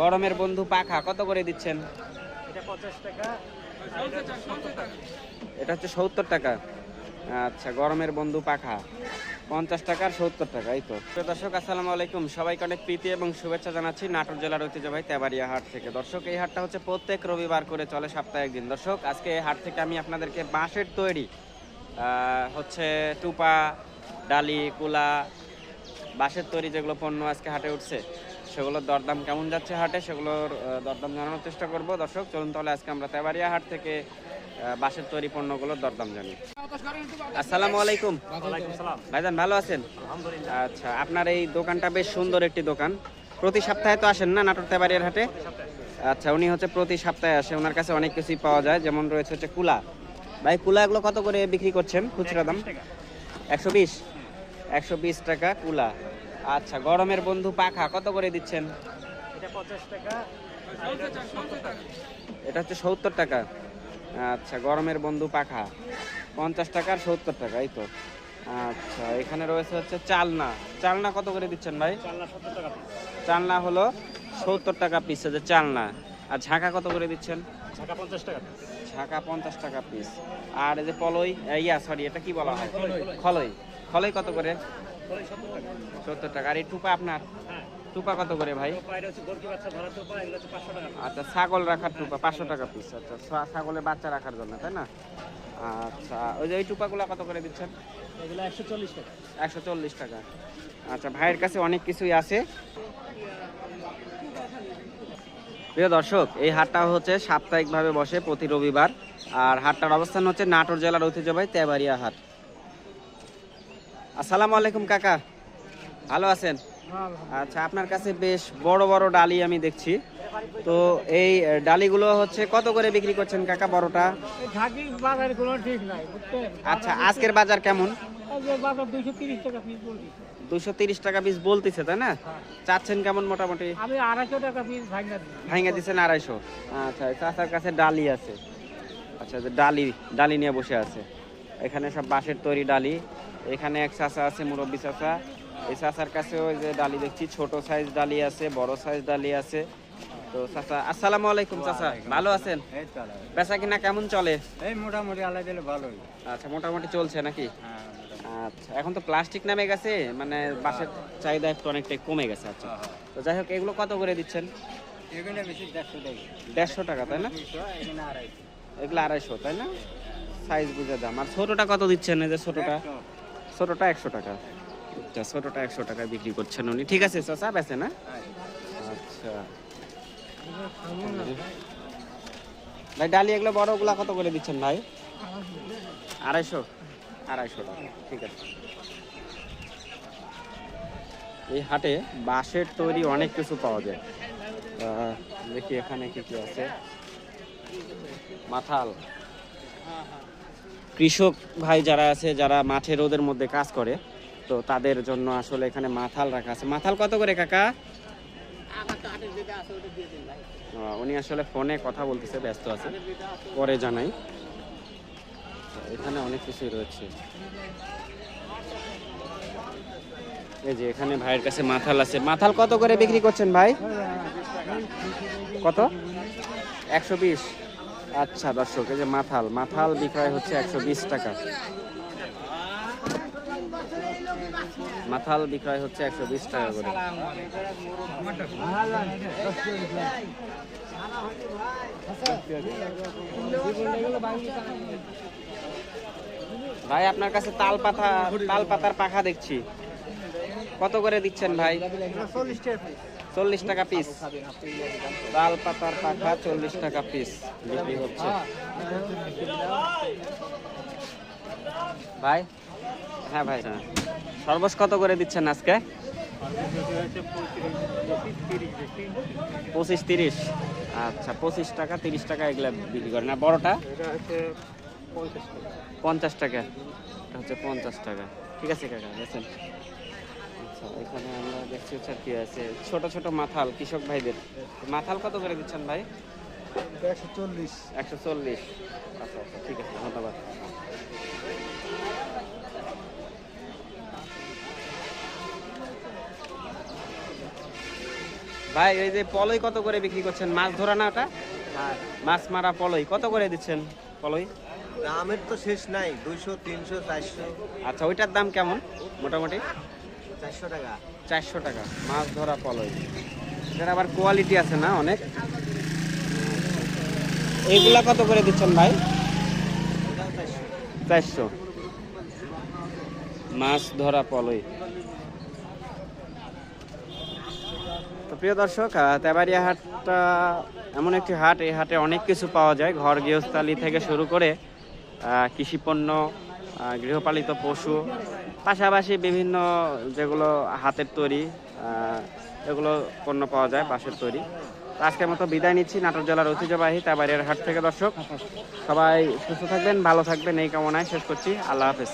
গরমের বন্ধু পাখা কত করে দিচ্ছেন? এটা টাকা। হচ্ছে সত্তর টাকা। আচ্ছা গরমের বন্ধু পাখা পঞ্চাশ টাকার সত্তর টাকা এই তো। দর্শক আসসালামু আলাইকুম। সবাইকে অনেক প্রীতি এবং শুভেচ্ছা জানাচ্ছি নাটোর জেলার ঐতিহ্যবাহী তেবাড়িয়া হাট থেকে। দর্শক এই হাটটা হচ্ছে প্রত্যেক রবিবার করে চলে সপ্তাহে একদিন দর্শক আজকে এই হাট থেকে আমি আপনাদেরকে বাঁশের তৈরি হচ্ছে টুপা ডালি কুলা বাঁশের তৈরি যেগুলো পণ্য আজকে হাটে উঠছে সেগুলোর দরদাম কেমন যাচ্ছে হাটে সেগুলোর দরদাম জানানোর চেষ্টা করব। দর্শক চলুন তাহলে আজকে আমরা তেবাড়িয়া হাট থেকে বাঁশের তৈরি পণ্যগুলোর দরদাম জানি। আসসালামু আলাইকুম। ভাইজান ভালো আছেন? আচ্ছা আপনার এই দোকানটা বেশ সুন্দর একটি দোকান। প্রতি সপ্তাহে তো আসেন না নাটোর তেবাড়িয়ার হাটে? আচ্ছা উনি হচ্ছে প্রতি সপ্তাহে আসে ওনার কাছে অনেক কিছুই পাওয়া যায়। যেমন রয়েছে হচ্ছে কুলা। ভাই কুলা এগুলো কত করে বিক্রি করছেন? খুচরা দাম? একশো বিশ। একশো বিশ টাকা কুলা। আচ্ছা গরমের বন্ধু পাখা কত করে দিচ্ছেন? এটা টাকা। এটা হচ্ছে সত্তর টাকা। আচ্ছা গরমের বন্ধু পাখা পঞ্চাশ টাকার সত্তর টাকা এই তো। আচ্ছা এখানে রয়েছে হচ্ছে চালনা। চালনা কত করে দিচ্ছেন ভাই? টাকা চালনা হলো সত্তর টাকা পিস যে চালনা। আর ঝাঁকা কত করে দিচ্ছেন? ঢাকা পঞ্চাশ টাকা ঝাঁকা পঞ্চাশ টাকা পিস আর এই যে পলই ইয়া সরি এটা কি বলা হয়? খলই। খলই কত করে? সত্তর টাকা। আর এই টুপা আপনার? হ্যাঁ টুপা কত করে ভাই? আচ্ছা ছাগল রাখার টুপা পাঁচশো টাকা পিস আচ্ছা ছাগলের বাচ্চা রাখার জন্য তাই না? আচ্ছা ওই যে ওই টুপাগুলো কত করে দিচ্ছেন? এগুলো একশো চল্লিশ টাকা। আচ্ছা ভাইয়ের কাছে অনেক কিছুই আছে। প্রিয় দর্শক এই হাটটা হচ্ছে সাপ্তাহিকভাবে বসে প্রতি রবিবার। আর হাটটার অবস্থান হচ্ছে নাটোর জেলার ঐতিহ্যবাহী তেবাড়িয়া হাট। আসসালামু আলাইকুম কাকা। ভালো আছেন? আচ্ছা আপনার কাছে বেশ বড় বড় ডালি আমি দেখছি। তো এই ডালিগুলো হচ্ছে কত করে বিক্রি করছেন কাকা বড়টা? আচ্ছা আজকের বাজার কেমন? দুশো তিরিশ টাকা পিস বলতেছে তাই না? চাচ্ছেন কেমন মোটামুটি? আমি আড়াইশো টাকা পিস ভাঙা দিচ্ছেন আড়াইশো। আচ্ছা চাচার কাছে ডালি আছে। আচ্ছা ডালি ডালি নিয়ে বসে আছে। এখানে সব বাঁশের তৈরি ডালি। এখানে এক চাচা আছে মুরব্বী চাচা। এই চাচার কাছে ওই যে ডালি দেখছি ছোট সাইজ ডালি আছে বড় সাইজ ডালি আছে। তো চাচা আসসালামু আলাইকুম চাচা। ভালো আছেন? বেচা কিনা কেমন চলে? এই মোটামুটি আলাই দিলে ভালোই। আচ্ছা মোটামুটি চলছে নাকি? হ্যাঁ আচ্ছা এখন তো প্লাস্টিক নামে গেছে মানে বাঁশের চাহিদা একটু অনেকটাই কমে গেছে আচ্ছা। তো যাই হোক এগুলো কত করে দিচ্ছেন? দেড়শো টাকা। তাই না? এগুলো আড়াইশো। তাই না? সাইজ বুঝে দাম। আর ছোটটা কত দিচ্ছেন এই যে ছোটটা? ছোটটা একশো টাকা। আচ্ছা ছোটটা একশো টাকায় বিক্রি করছেন উনি। ঠিক আছে চাচা বেছে না? আচ্ছা। ভাই ডালি এগুলো বড়গুলা কত করে দিচ্ছেন ভাই? আড়াইশো। আড়াইশো টাকা ঠিক আছে। এই হাটে বাঁশের তৈরি অনেক কিছু পাওয়া যায়। দেখি এখানে কি কি আছে। মাথাল। কৃষক ভাই যারা আছে, যারা মাঠে রোদের মধ্যে কাজ করে, তো তাদের জন্য আসলে এখানে মাথাল রাখা আছে। মাথাল কত করে কাকা? উনি আসলে ফোনে কথা বলতেছে, ব্যস্ত আছে। পরে জানাই। এখানে অনেক কিছুই রয়েছে। এই যে এখানে ভাইয়ের কাছে মাথাল আছে। মাথাল কত করে বিক্রি করছেন ভাই? কত? একশো বিশ। আচ্ছা দর্শক, এই যে মাথাল মাথাল বিক্রয় হচ্ছে একশো বিশ টাকা। মাথাল বিক্রয় হচ্ছে একশো বিশ টাকা করে। ভাই, আপনার কাছে তাল পাতা, তাল পাতার পাখা দেখছি। কত করে দিচ্ছেন ভাই? চল্লিশ টাকা চল্লিশ টাকা পিস তাল পাতার পাখা চল্লিশ টাকা পিস বিক্রি হচ্ছে। ভাই? হ্যাঁ ভাই। সর্বশ কত করে দিচ্ছেন আজকে? পঁচিশ তিরিশ। আচ্ছা পঁচিশ টাকা তিরিশ টাকা এগুলা বিক্রি করেন। আর বড়টা? হচ্ছে পঞ্চাশ টাকা। এটা হচ্ছে পঞ্চাশ টাকা। ঠিক আছে কাকা দেখেন আচ্ছা এখানে আমরা দেখছি হচ্ছে কি আছে। ছোট ছোট মাথাল কৃষক ভাইদের। মাথাল কত করে দিচ্ছেন ভাই? একশো চল্লিশ। একশো চল্লিশ। আচ্ছা আচ্ছা ঠিক আছে ধন্যবাদ। ভাই এই যে পলই কত করে বিক্রি করছেন? মাছ ধরা না ওটা? আর মাছ মারা পলই। কত করে দিচ্ছেন পলই? দামের তো শেষ নাই দুইশো তিনশো চারশো। আচ্ছা ওইটার দাম কেমন? মোটামুটি? চারশো টাকা। চারশো টাকা। মাছ ধরা পলই। এটার আবার কোয়ালিটি আছে না অনেক? এইগুলা কত করে দিচ্ছেন ভাই? চারশো। মাছ ধরা পলই। তো প্রিয় দর্শক আহ, তেবাড়িয়া হাটটা এমন একটি হাট। এই হাটে অনেক কিছু পাওয়া যায়। ঘর গৃহস্থালি থেকে শুরু করে কৃষিপণ্য গৃহপালিত পশু, পাশাপাশি বিভিন্ন যেগুলো হাতের তৈরি এগুলো পণ্য পাওয়া যায়, বাঁশের তৈরি। আজকের মতো বিদায় নিচ্ছি নাটোর জেলার ঐতিহ্যবাহী তাবারিয়ার হাট থেকে, দর্শক। সবাই সুস্থ থাকবেন, ভালো থাকবেন, এই কামনায় শেষ করছি। আল্লাহ হাফেজ।